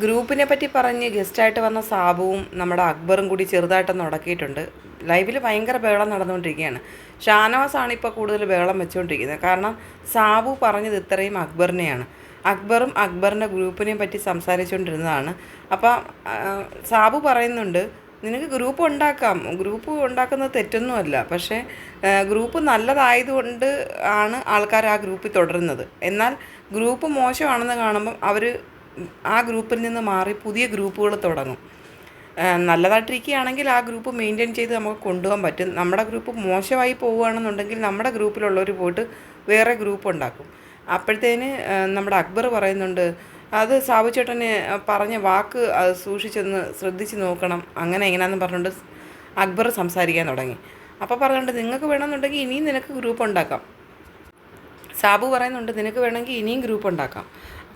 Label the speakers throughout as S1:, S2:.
S1: ഗ്രൂപ്പിനെ പറ്റി പറഞ്ഞ് ഗസ്റ്റായിട്ട് വന്ന സാബുവും നമ്മുടെ അക്ബറും കൂടി ചെറുതായിട്ടൊന്ന് ഉടക്കിയിട്ടുണ്ട്. ലൈവിൽ ഭയങ്കര ബഹളം നടന്നുകൊണ്ടിരിക്കുകയാണ്. ഷാനവാസാണ് ഇപ്പോൾ കൂടുതൽ ബഹളം വെച്ചുകൊണ്ടിരിക്കുന്നത്. കാരണം സാബു പറഞ്ഞത് ഇത്രയും അക്ബറിനെയാണ്. അക്ബറും അക്ബറിന്റെ ഗ്രൂപ്പിനെ പറ്റി സംസാരിച്ചുകൊണ്ടിരുന്നതാണ്. അപ്പം സാബു പറയുന്നുണ്ട് നിനക്ക് ഗ്രൂപ്പ് ഉണ്ടാക്കാം. ഗ്രൂപ്പ് ഉണ്ടാക്കുന്നത് തെറ്റൊന്നുമല്ല. പക്ഷേ ഗ്രൂപ്പ് നല്ലതായതുകൊണ്ട് ആണ് ആൾക്കാർ ആ ഗ്രൂപ്പിൽ തുടരുന്നത്. എന്നാൽ ഗ്രൂപ്പ് മോശമാണെന്ന് കാണുമ്പം അവർ ആ ഗ്രൂപ്പിൽ നിന്ന് മാറി പുതിയ ഗ്രൂപ്പുകൾ തുടങ്ങും. നല്ലതായിട്ടിരിക്കുകയാണെങ്കിൽ ആ ഗ്രൂപ്പ് മെയിന്റെയിൻ ചെയ്ത് നമുക്ക് കൊണ്ടുപോകാൻ പറ്റും. നമ്മുടെ ഗ്രൂപ്പ് മോശമായി പോവുകയാണെന്നുണ്ടെങ്കിൽ നമ്മുടെ ഗ്രൂപ്പിലുള്ളവർ പോയിട്ട് വേറെ ഗ്രൂപ്പ് ഉണ്ടാക്കും. അപ്പോഴത്തേന് നമ്മുടെ അക്ബർ പറയുന്നുണ്ട് അത് സാബു ചേട്ടന് പറഞ്ഞ വാക്ക് അത് സൂക്ഷിച്ചൊന്ന് ശ്രദ്ധിച്ച് നോക്കണം. അങ്ങനെ എങ്ങനെയാണെന്ന് പറഞ്ഞുകൊണ്ട് അക്ബർ സംസാരിക്കാൻ തുടങ്ങി. അപ്പോൾ പറഞ്ഞുണ്ട് നിങ്ങൾക്ക് വേണമെന്നുണ്ടെങ്കിൽ ഇനിയും നിനക്ക് ഗ്രൂപ്പ് ഉണ്ടാക്കാം. സാബു പറയുന്നുണ്ട് നിനക്ക് വേണമെങ്കിൽ ഇനിയും ഗ്രൂപ്പ് ഉണ്ടാക്കാം.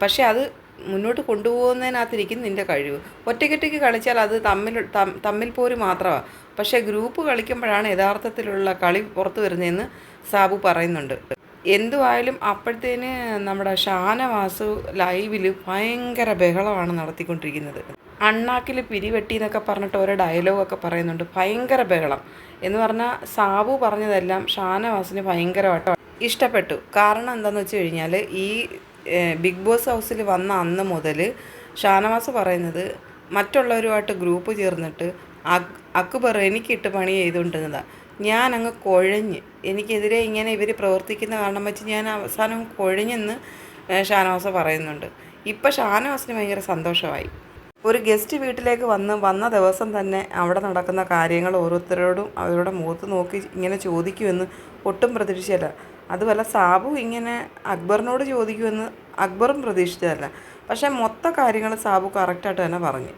S1: പക്ഷേ അത് മുന്നോട്ട് കൊണ്ടുപോകുന്നതിനകത്തിരിക്കും നിന്റെ കഴിവ്. ഒറ്റയ്ക്കൊറ്റയ്ക്ക് കളിച്ചാൽ അത് തമ്മിൽ തമ്മിൽ പോര് മാത്രമാണ് പക്ഷേ ഗ്രൂപ്പ് കളിക്കുമ്പോഴാണ് യഥാർത്ഥത്തിലുള്ള കളി പുറത്തു വരുന്നതെന്ന് സാബു പറയുന്നുണ്ട്. എന്തുവായാലും അപ്പോഴത്തേന് നമ്മുടെ ഷാനവാസു ലൈവിൽ ഭയങ്കര ബഹളമാണ് നടത്തിക്കൊണ്ടിരിക്കുന്നത്. അണ്ണാക്കിൽ പിരിവെട്ടി എന്നൊക്കെ പറഞ്ഞിട്ട് ഓരോ ഡയലോഗൊക്കെ പറയുന്നുണ്ട്. ഭയങ്കര ബഹളം. എന്ന് പറഞ്ഞാൽ സാബു പറഞ്ഞതെല്ലാം ഷാനവാസിന് ഭയങ്കരമായിട്ട് ഇഷ്ടപ്പെട്ടു. കാരണം എന്താണെന്ന് വെച്ച് കഴിഞ്ഞാൽ ഈ ബിഗ് ബോസ് ഹൗസിൽ വന്ന അന്ന് മുതൽ ഷാനവാസ് പറയുന്നത് മറ്റുള്ളവരുമായിട്ട് ഗ്രൂപ്പ് ചേർന്നിട്ട് അക് അക്ബർ എനിക്കിട്ട് പണി ചെയ്തുകൊണ്ടിരുന്നതാണ് ഞാൻ അങ്ങ് കുഴഞ്ഞ്. എനിക്കെതിരെ ഇങ്ങനെ ഇവർ പ്രവർത്തിക്കുന്ന കാരണം വെച്ച് ഞാൻ അവസാനം കുഴഞ്ഞെന്ന് ഷാനവാസ പറയുന്നുണ്ട്. ഇപ്പം ഷാനവാസിന് ഭയങ്കര സന്തോഷമായി. ഒരു ഗസ്റ്റ് വീട്ടിലേക്ക് വന്ന് വന്ന ദിവസം തന്നെ അവിടെ നടക്കുന്ന കാര്യങ്ങൾ ഓരോരുത്തരോടും അവരുടെ മുഖത്ത് നോക്കി ഇങ്ങനെ ചോദിക്കുമെന്ന് ഒട്ടും പ്രതീക്ഷിച്ചല്ല. അതുപോലെ സാബു ഇങ്ങനെ അക്ബറിനോട് ചോദിക്കുമെന്ന് അക്ബറും പ്രതീക്ഷിച്ചതല്ല. പക്ഷേ മൊത്ത കാര്യങ്ങൾ സാബു കറക്റ്റായിട്ട് തന്നെ പറഞ്ഞു.